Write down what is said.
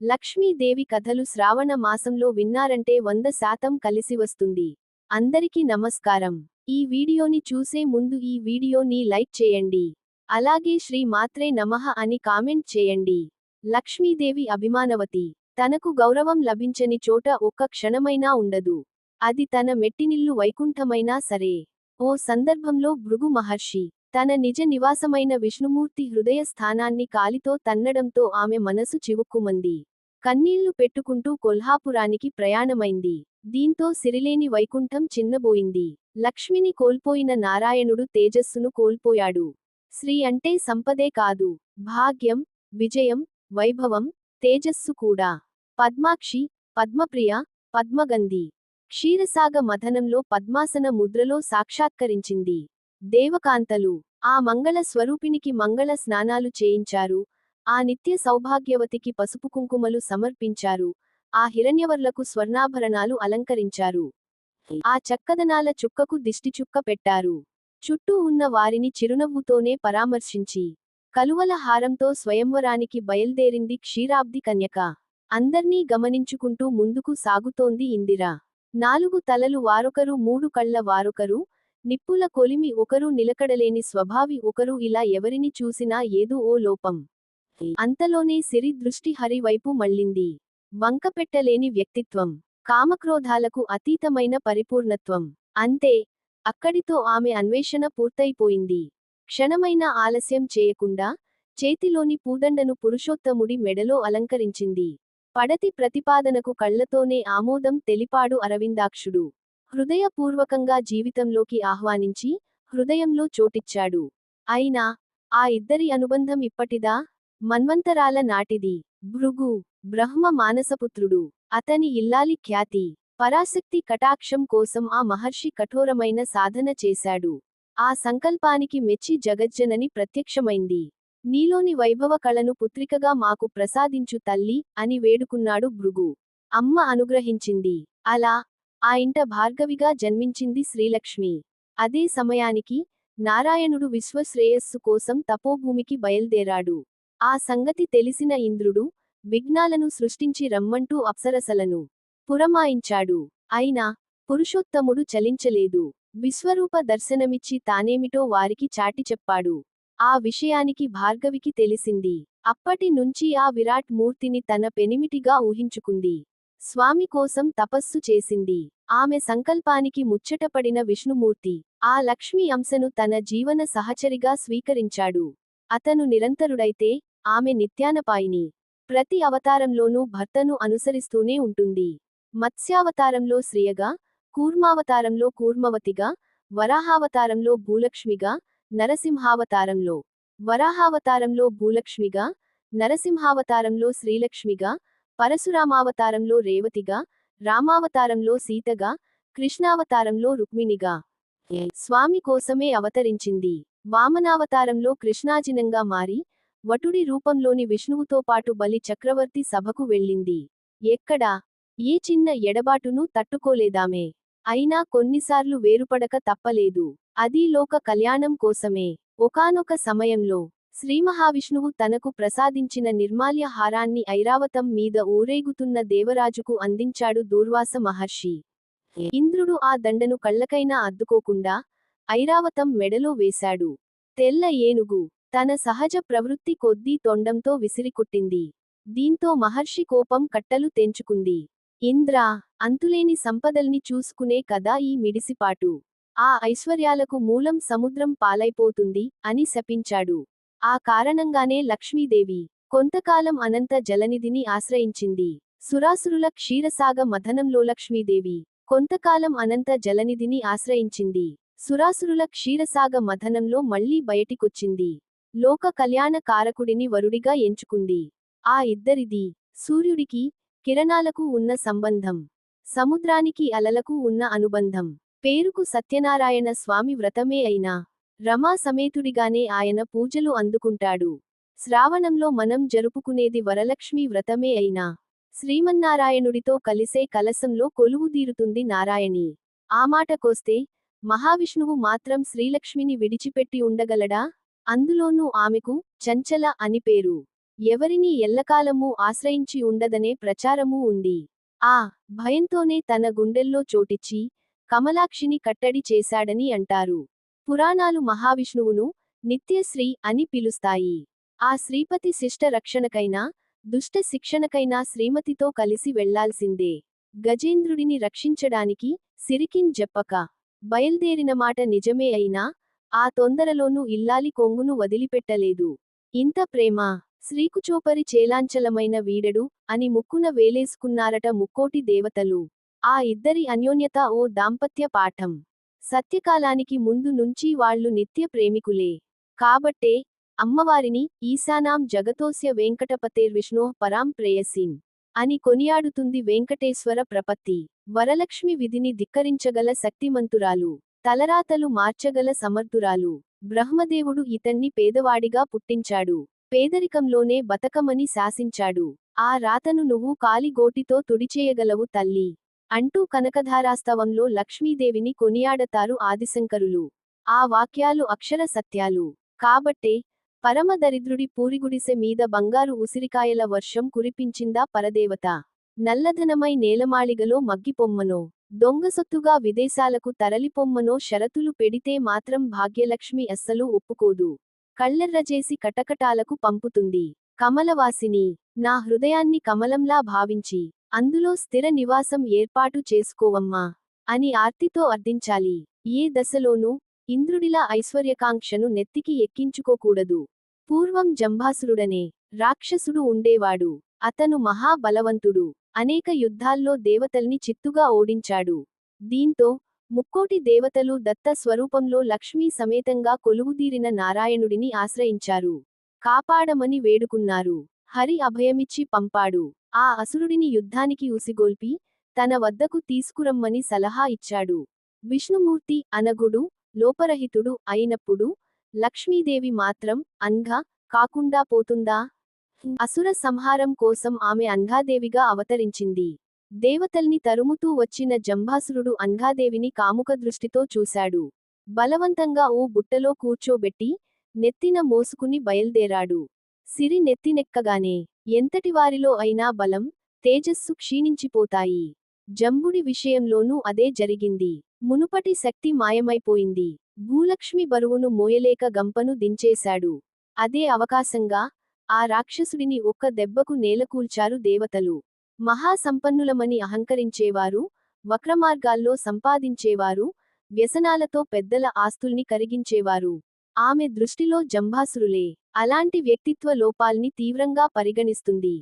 లక్ష్మీదేవి కథలు శ్రావణ మాసంలో విన్నారంటే వంద శాతం కలిసి వస్తుంది. అందరికీ నమస్కారం. ఈ వీడియోని చూసే ముందు ఈ వీడియోని లైక్ చేయండి. అలాగే శ్రీ మాత్రే నమః అని కామెంట్ చేయండి. లక్ష్మీదేవి అభిమానవతి. తనకు గౌరవం లభించని చోట ఒక్క క్షణమైనా ఉండదు. అది తన మెట్టినిల్లు వైకుంఠమైనా సరే. ఓ సందర్భంలో భృగు మహర్షి తన నిజ నివాసమైన విష్ణుమూర్తి హృదయ స్థానాన్ని కాలితో తన్నడంతో ఆమె మనసు చివుక్కుమంది. కన్నీళ్ళు పెట్టుకుంటూ కొల్హాపురానికి ప్రయాణమైంది. దీంతో సిరిలేని వైకుంఠం చిన్నబోయింది. లక్ష్మిని కోల్పోయిన నారాయణుడు తేజస్సును కోల్పోయాడు. శ్రీ అంటే సంపదే కాదు. భాగ్యం విజయం వైభవం తేజస్సు కూడా. పద్మాక్షి పద్మప్రియ పద్మగంధి. క్షీరసాగ మథనంలో పద్మాసన ముద్రలో సాక్షాత్కరించింది. దేవకాంతలు ఆ మంగళ స్వరూపినికి మంగళ స్నానాలు చేయించారు. ఆ నిత్య సౌభాగ్యవతికి పసుపు కుంకుమలు సమర్పించారు. ఆ హిరణ్యవర్లకు స్వర్ణాభరణాలు అలంకరించారు. ఆ చక్కదనాల చుక్కకు దిష్టిచుక్క పెట్టారు. చుట్టూ ఉన్న వారిని చిరునవ్వుతోనే పరామర్శించి కలువల హారంతో స్వయంవరానికి బయల్దేరింది క్షీరాబ్ది కన్యక. అందర్నీ గమనించుకుంటూ ముందుకు సాగుతోంది ఇందిర. నాలుగు తలలు వారొకరు మూడు కళ్ళ వారొకరు నిప్పుల కొలిమి ఒకరు నిలకడలేని స్వభావి ఒకరు ఇలా ఎవరిని చూసినా ఏదో ఓ లోపం. అంతలోనే సిరి దృష్టి హరి వైపు మళ్ళింది. వంకపెట్టలేని వ్యక్తిత్వం కామక్రోధాలకు అతీతమైన పరిపూర్ణత్వం. అంతే అక్కడితో ఆమె అన్వేషణ పూర్తయిపోయింది. క్షణమైన ఆలస్యం చేయకుండా చేతిలోని పూదండను పురుషోత్తముడి మెడలో అలంకరించింది. పడతి ప్రతిపాదనకు కళ్ళతోనే ఆమోదం తెలిపాడు అరవిందాక్షుడు. హృదయపూర్వకంగా జీవితంలోకి ఆహ్వానించి హృదయంలో చోటిచ్చాడు. అయినా ఆ ఇద్దరి అనుబంధం ఇప్పటిదా? మన్వంతరాల నాటిది. భృగు బ్రహ్మ మానసపుత్రుడు. అతని ఇల్లాలి ఖ్యాతి. పరాశక్తి కటాక్షం కోసం ఆ మహర్షి కఠోరమైన సాధన చేశాడు. ఆ సంకల్పానికి మెచ్చి జగజ్జనని ప్రత్యక్షమైంది. నీలోని వైభవ కళను పుత్రికగా మాకు ప్రసాదించు తల్లి అని వేడుకున్నాడు భృగు. అమ్మ అనుగ్రహించింది. అలా ఆ ఇంట భార్గవిగా జన్మించింది శ్రీలక్ష్మి. అదే సమయానికి నారాయణుడు విశ్వశ్రేయస్సు కోసం తపోభూమికి బయల్దేరాడు. ఆ సంగతి తెలిసిన ఇంద్రుడు విఘ్నాలను సృష్టించి రమ్మంటూ అప్సరసలను పురమాయించాడు. అయినా పురుషోత్తముడు చలించలేదు. విశ్వరూప దర్శనమిచ్చి తానేమిటో వారికి చాటి చెప్పాడు. ఆ విషయానికి భార్గవికి తెలిసింది. అప్పటి నుంచి ఆ విరాట్ మూర్తిని తన పెనిమిటిగా ఊహించుకుంది. స్వామి కోసం తపస్సు చేసింది. ఆమె సంకల్పానికి ముచ్చటపడిన విష్ణుమూర్తి ఆ లక్ష్మి అంశను తన జీవన సహచరిగా స్వీకరించాడు. అతను నిరంతరుడైతే ఆమె నిత్యానపాయిని. ప్రతి అవతారంలోనూ భర్తను అనుసరిస్తూనే ఉంటుంది. మత్స్యావతారంలో శ్రియగా కూర్మావతారంలో కూర్మవతిగా వరాహావతారంలో భూలక్ష్మిగా నరసింహావతారంలో వరాహావతారంలో భూలక్ష్మిగా నరసింహావతారంలో శ్రీలక్ష్మిగా పరశురామావతారంలో రేవతిగా రామావతారంలో సీతగా కృష్ణావతారంలో రుక్మిణిగా. స్వామి కోసమే అవతరించింది. వామనావతారంలో కృష్ణాజినంగా మారి వటుడి రూపంలోని విష్ణువుతో పాటు బలి చక్రవర్తి సభకు వెళ్ళింది. ఎక్కడా? ఏ చిన్న ఎడబాటును తట్టుకోలేదామే. అయినా కొన్నిసార్లు వేరుపడక తప్పలేదు. అది లోక కళ్యాణం కోసమే. ఒకానొక సమయంలో శ్రీమహావిష్ణువు తనకు ప్రసాదించిన నిర్మాల్య హారాన్ని ఐరావతం మీద ఊరేగుతున్న దేవరాజుకు అందించాడు దూర్వాస మహర్షి. ఇంద్రుడు ఆ దండను కళ్ళకైనా అద్దుకోకుండా ఐరావతం మెడలో వేశాడు. తెల్ల ఏనుగు. తన సహజ ప్రవృత్తి కొద్దీ తొండంతో విసిరికొట్టింది. దీంతో మహర్షి కోపం కట్టలు తెంచుకుంది. ఇంద్రా అంతులేని సంపదల్ని చూసుకునే కదా ఈ మిడిసిపాటు. ఆ ఐశ్వర్యాలకు మూలం సముద్రం పాలైపోతుంది అని శపించాడు. ఆ కారణంగానే లక్ష్మీదేవి కొంతకాలం అనంత జలనిధిని ఆశ్రయించింది. సురాసురుల క్షీరసాగ మథనంలో లక్ష్మీదేవి కొంతకాలం అనంత జలనిధిని ఆశ్రయించింది. సురాసురుల క్షీరసాగ మథనంలో మళ్ళీ బయటికొచ్చింది. లోక కళ్యాణ కారకుడిని వరుడిగా ఎంచుకుంది. ఆ ఇద్దరిది సూర్యుడికి కిరణాలకు ఉన్న సంబంధం సముద్రానికి అలలకు ఉన్న అనుబంధం. పేరుకు సత్యనారాయణ స్వామి వ్రతమే అయినా రమా సమేతుడిగానే ఆయన పూజలు అందుకుంటాడు. శ్రావణంలో మనం జరుపుకునేది వరలక్ష్మి వ్రతమే అయినా శ్రీమన్నారాయణుడితో కలిసే కలసంలో కొలువుదీరుతుంది నారాయణి. ఆ మాటకొస్తే మహావిష్ణువు మాత్రం శ్రీలక్ష్మిని విడిచిపెట్టి ఉండగలడా? అందులోనూ ఆమెకు చంచల అని పేరు. ఎవరినీ ఎల్లకాలమూ ఆశ్రయించి ఉండదనే ప్రచారమూ ఉంది. ఆ భయంతోనే తన గుండెల్లో చోటిచ్చి కమలాక్షిని కట్టడి చేశాడని అంటారు. పురాణాలు మహావిష్ణువును నిత్యశ్రీ అని పిలుస్తాయి. ఆ శ్రీపతి శిష్ట రక్షణకైనా దుష్ట శిక్షణకైనా శ్రీమతితో కలిసి వెళ్ళాల్సిందే. గజేంద్రుడిని రక్షించడానికి సిరికిన్ జప్పక. బయల్దేరిన మాట నిజమే అయినా ఆ తొందరలోనూ ఇల్లాలి కొంగును వదిలిపెట్టలేదు. ఇంత ప్రేమ శ్రీకుచోపరి చేలాంచలమైన వీడడు అని ముక్కున వేలేసుకున్నారట ముక్కోటి దేవతలు. ఆ ఇద్దరి అన్యోన్యత ఓ దాంపత్య పాఠం. సత్యకాలానికి ముందు నుంచి వాళ్ళు నిత్య ప్రేమికులే. కాబట్టే అమ్మవారిని ఈశానాం జగతోస్య వెంకటపతేర్విష్ణో పరాం ప్రేయసీం అని కొనియాడుతుంది వెంకటేశ్వర ప్రపత్తి. వరలక్ష్మి విధిని ధిక్కరించగల శక్తిమంతురాలు. తలరాతలు మార్చగల సమర్థురాలు. బ్రహ్మదేవుడు ఇతన్ని పేదవాడిగా పుట్టించాడు. పేదరికంలోనే బతకమని శాసించాడు. ఆ రాతను నువ్వు కాలిగోటితో తుడిచేయగలవు తల్లి. అంటూ కనకధారాస్తవంలో లక్ష్మీదేవిని కొనియాడతారు ఆదిశంకరులు. ఆ వాక్యాలు అక్షర సత్యాలు. కాబట్టే పరమదరిద్రుడి పూరిగుడిసె మీద బంగారు ఉసిరికాయల వర్షం కురిపించిందా పరదేవత? నల్లధనమై నేలమాళిగలో మగ్గిపొమ్మనో? దొంగసొత్తుగా విదేశాలకు తరలిపొమ్మనో షరతులు పెడితే మాత్రం భాగ్యలక్ష్మి అస్సలు ఒప్పుకోదు. కళ్ళెర్రజేసి కటకటాలకు పంపుతుంది. కమలవాసిని నా హృదయాన్ని కమలంలా భావించి అందులో స్థిర నివాసం ఏర్పాటు చేసుకోవమ్మా అని ఆర్తితో అర్థించాలి. ఏ దశలోనూ ఇంద్రుడిలా ఐశ్వర్యకాంక్షను నెత్తికి ఎక్కించుకోకూడదు. పూర్వం జంభాసురుడనే రాక్షసుడు ఉండేవాడు. అతను మహాబలవంతుడు. అనేక యుద్ధాల్లో దేవతల్ని చిత్తుగా ఓడించాడు. దీంతో ముక్కోటి దేవతలు దత్త స్వరూపంలో లక్ష్మీ సమేతంగా కొలువుదీరిన నారాయణుడిని ఆశ్రయించారు. కాపాడమని వేడుకున్నారు. హరి అభయమిచ్చి పంపాడు. ఆ అసురుడిని యుద్ధానికి ఉసిగోల్పి తన వద్దకు తీసుకురమ్మని సలహా ఇచ్చాడు. విష్ణుమూర్తి అనగుడు లోపరహితుడు అయినప్పుడు లక్ష్మీదేవి మాత్రం అంఘ కాకుండా పోతుందా? అసుర సంహారం కోసం ఆమె అంఘాదేవిగా అవతరించింది. దేవతల్ని తరుముతూ వచ్చిన జంభాసురుడు అంఘాదేవిని కాముక దృష్టితో చూశాడు. బలవంతంగా ఓ బుట్టలో కూర్చోబెట్టి నెత్తిన మోసుకుని బయల్దేరాడు. సిరి నెత్తినెక్కగానే ఎంతటివారిలో అయినా బలం తేజస్సు క్షీణించిపోతాయి. జంబుడి విషయంలోనూ అదే జరిగింది. మునుపటి శక్తి మాయమైపోయింది. భూలక్ష్మి బరువును మోయలేక గంపను దించేశాడు. అదే అవకాశంగా ఆ రాక్షసుడిని ఒక్క దెబ్బకు నేలకూల్చారు దేవతలు. మహాసంపన్నులమని అహంకరించేవారు వక్రమార్గాల్లో సంపాదించేవారు వ్యసనాలతో పెద్దల ఆస్తుల్ని కరిగించేవారు. ఆమె దృష్టిలో జంభాసురులే. అలాంటి వ్యక్తిత్వ లోపాల్ని తీవ్రంగా పరిగణిస్తుంది.